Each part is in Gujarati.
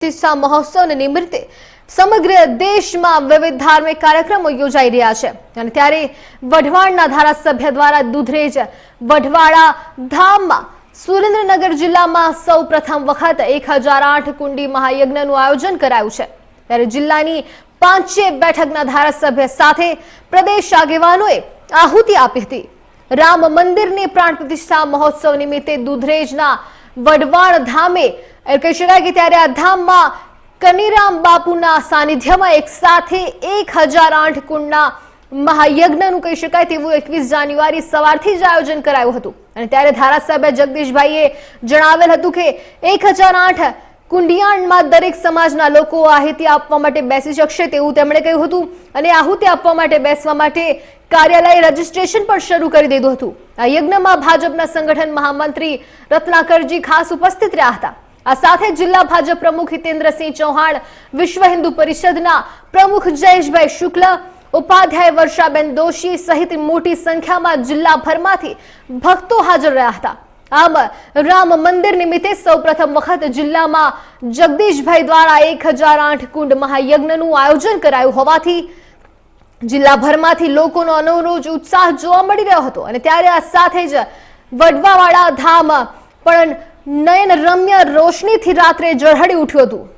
પ્રતિષ્ઠા મહોત્સવ નિમિત્તે સમગ્ર દેશમાં વિવિધ ધાર્મિક કાર્યક્રમો યોજાઈ રહ્યા છે. અને ત્યારે વઢવાણના ધારાસભ્ય દ્વારા દુધરેજ વઢવાડા ધામમાં સુરેન્દ્રનગર જિલ્લામાં સૌ પ્રથમ વખત એક કુંડી મહાયજ્ઞનું આયોજન કરાયું છે. ત્યારે જિલ્લાની પાંચે બેઠકના ધારાસભ્ય સાથે પ્રદેશ આગેવાનોએ આહુતિ આપી હતી. રામ મંદિરની પ્રાણ પ્રતિષ્ઠા મહોત્સવ નિમિત્તે દુધરેજના વઢવાણ ધામે એ કહી શકાય કે ત્યારે આ ધામમાં કનીરામ બાપુના સાનિધ્યમાં એક સાથે એક હજાર આઠ કુંડના મહાયજ્ઞનું કહી શકાય તેવું એકવીસ જાન્યુઆરી સવારથી જ આયોજન કરાયું હતું. અને ત્યારે ધારાસભ્ય જગદીશભાઈએ જણાવેલ હતું કે એક હજાર આઠ કુંડિયાણમાં દરેક સમાજના લોકો આહિતી આપવા માટે બેસી શકશે તેવું તેમણે કહ્યું હતું. અને આહુતિ આપવા માટે બેસવા માટે કાર્યાલય રજીસ્ટ્રેશન પણ શરૂ કરી દીધું હતું. આ યજ્ઞમાં ભાજપના સંગઠન મહામંત્રી રત્નાકરજી ખાસ ઉપસ્થિત રહ્યા હતા. આ સાથે જિલ્લા ભાજપ પ્રમુખ હિતેન્દ્રસિંહ ચૌહાણ વિશ્વ હિન્દુ પરિષદના પ્રમુખ જયેશભાઈ શુક્લ, ઉપાધ્યાય વર્ષાબેન દોશી સહિત મોટી સંખ્યામાં જિલ્લાભરમાંથી ભક્તો હાજર રહ્યા હતા. આમ, રામ મંદિર નિમિત્તે સૌપ્રથમ વખત જિલ્લામાં જગદીશભાઈ દ્વારા એક હજાર આઠ કુંડ મહાયજ્ઞનું આયોજન કરાયું હોવાથી જિલ્લાભરમાંથી લોકોનો અનુરોજ ઉત્સાહ જોવા મળી રહ્યો હતો. અને ત્યારે આ સાથે જ વડવાવાળા ધામ પણ નયન રમ્ય રોશનીથી રાત્રે ઝળહળી ઉઠ્યું હતું.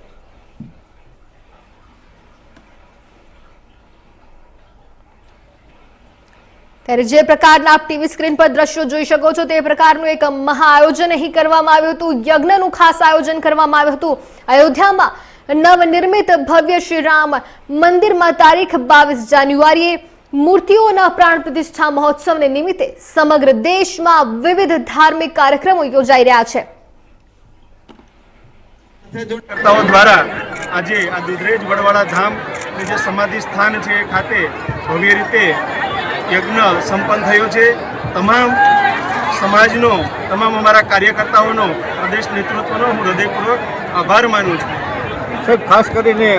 ત્યારે જે પ્રકારના આપ ટીવી સ્ક્રીન પર દ્રશ્યો જોઈ શકો છો તે પ્રકારનું એક મહા આયોજન અહીં કરવામાં આવ્યું હતું. યજ્ઞનું ખાસ આયોજન કરવામાં આવ્યું હતું. અયોધ્યામાં નવનિર્મિત ભવ્ય શ્રીરામ મંદિરમાં તારીખ બાવીસ જાન્યુઆરીએ મૂર્તિઓના પ્રાણ પ્રતિષ્ઠા મહોત્સવને નિમિત્તે સમગ્ર દેશમાં વિવિધ ધાર્મિક કાર્યક્રમો યોજાઈ રહ્યા છે. કરતાઓ દ્વારા આજે આ દુધરેજ વડવાળા ધામની જે સમાધિ સ્થાન છે એ ખાતે ભવ્ય રીતે યજ્ઞ સંપન્ન થયો છે. તમામ સમાજનો તમામ અમારા કાર્યકર્તાઓનો પ્રદેશ નેતૃત્વનો હું હૃદયપૂર્વક આભાર માનું છું. સાહેબ ખાસ કરીને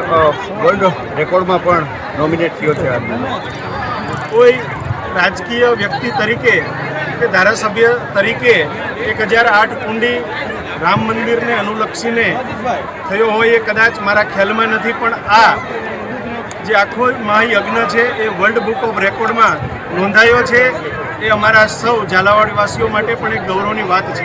વર્લ્ડ રેકોર્ડમાં પણ નોમિનેટ થયો છે કોઈ રાજકીય વ્યક્તિ તરીકે કે ધારાસભ્ય તરીકે એક હજાર આઠ કુંડી રામ મંદિરને અનુલક્ષીને થયો હોય એ કદાચ મારા ખ્યાલમાં નથી, પણ આ જે આખો મહાયજ્ઞ છે એ વર્લ્ડ બુક ઓફ રેકોર્ડમાં નોંધાયો છે. એ અમારા સૌ ઝાલાવાડવાસીઓ માટે પણ એક ગૌરવની વાત છે.